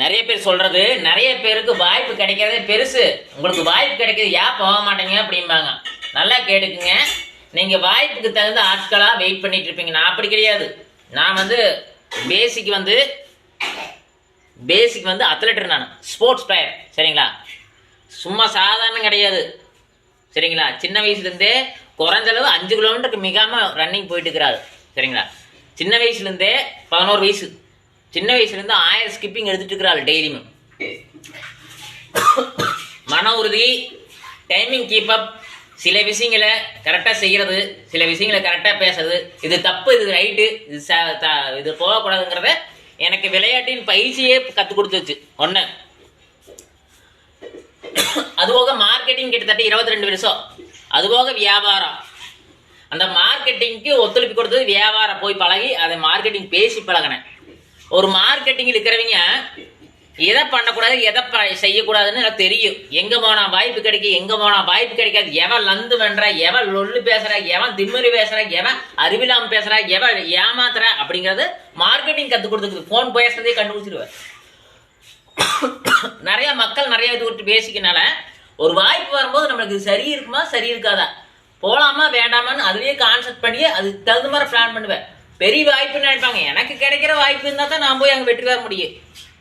நிறைய பேர் சொல்றது நிறைய பேருக்கு வாய்ப்பு கிடைக்கிறதே பெருசு. உங்களுக்கு வாய்ப்பு கிடைக்கிறது ஏன் போக மாட்டேங்க அப்படிம்பாங்க. நல்லா கேட்டுக்குங்க. நீங்க வாய்ப்புக்கு தகுந்த ஆட்களா வெயிட் பண்ணிட்டு இருப்பீங்க. நான் அப்படி கிடையாது. நான் வந்து பேசிக் வந்து பேசிக் வந்து அத்லெட்டர் நான். ஸ்போர்ட்ஸ் பிளேயர் சரிங்களா? சும்மா சாதாரணம் கிடையாது. சரிங்களா? சின்ன வயசுலேருந்தே குறைஞ்சளவு அஞ்சு கிலோமீட்டருக்கு மிகாமல் ரன்னிங் போயிட்டு இருக்கிறாரு. சரிங்களா? சின்ன வயசுலேருந்தே பதினோரு வயசு. சின்ன வயசுலேருந்து ஆயிரம் ஸ்கிப்பிங் எடுத்துட்டு இருக்கிறாள் டெய்லியும் மன உறுதி டைமிங் கீப் அப் சில விஷயங்களை கரெக்டாக செய்கிறது சில விஷயங்களை கரெக்டாக பேசுறது இது தப்பு இது ரைட்டு இது ச- த- இது போகக்கூடாதுங்கிறத எனக்கு விளையாட்டின் பயிற்சியே கற்றுக் கொடுத்துச்சு ஒன்று அதுபோக மார்க்கெட்டிங் கிட்டத்தட்ட இருபத்தி ரெண்டு வருஷம் அதுபோக வியாபாரம். அந்த மார்க்கெட்டிங்க்கு ஒத்துழைப்பு கொடுத்தது வியாபாரம். போய் பழகி அதை மார்க்கெட்டிங் பேசி பழகினேன். ஒரு மார்க்கெட்டிங்கில் இருக்கிறவங்க எதை பண்ணக்கூடாது எதை ப- செய்யக்கூடாதுன்னு எனக்கு தெரியும். எங்கே போனால் வாய்ப்பு கிடைக்கும் எங்கே போனால் வாய்ப்பு கிடைக்காது. எவன் லந்து பண்ணுறா எவன் லொல்லு பேசுகிறா எவன் திம்மறி பேசுகிறா எவன் அறிவிலாமல் பேசுறா எவன் ஏமாத்துறா அப்படிங்கிறது மார்க்கெட்டிங் கற்றுக் கொடுத்துருக்குது ஃபோன் பேசுகிறதே கண்டுபிடிச்சிருவார் நிறைய மக்கள் நிறைய இது விட்டு பேசிக்கனால ஒரு வாய்ப்பு வரும்போது நம்மளுக்கு இது சரி இருக்குமா சரி இருக்காதா? போகலாமா வேண்டாமான்னு அதுலேயே கான்செப்ட் பண்ணி அதுக்கு தகுந்த மாதிரி பிளான் பண்ணுவேன் பெரிய வாய்ப்புன்னு நினைப்பாங்க. எனக்கு கிடைக்கிற வாய்ப்பு இருந்தால் தான் நான் போய் அங்கே வெற்றி பெற முடியும்.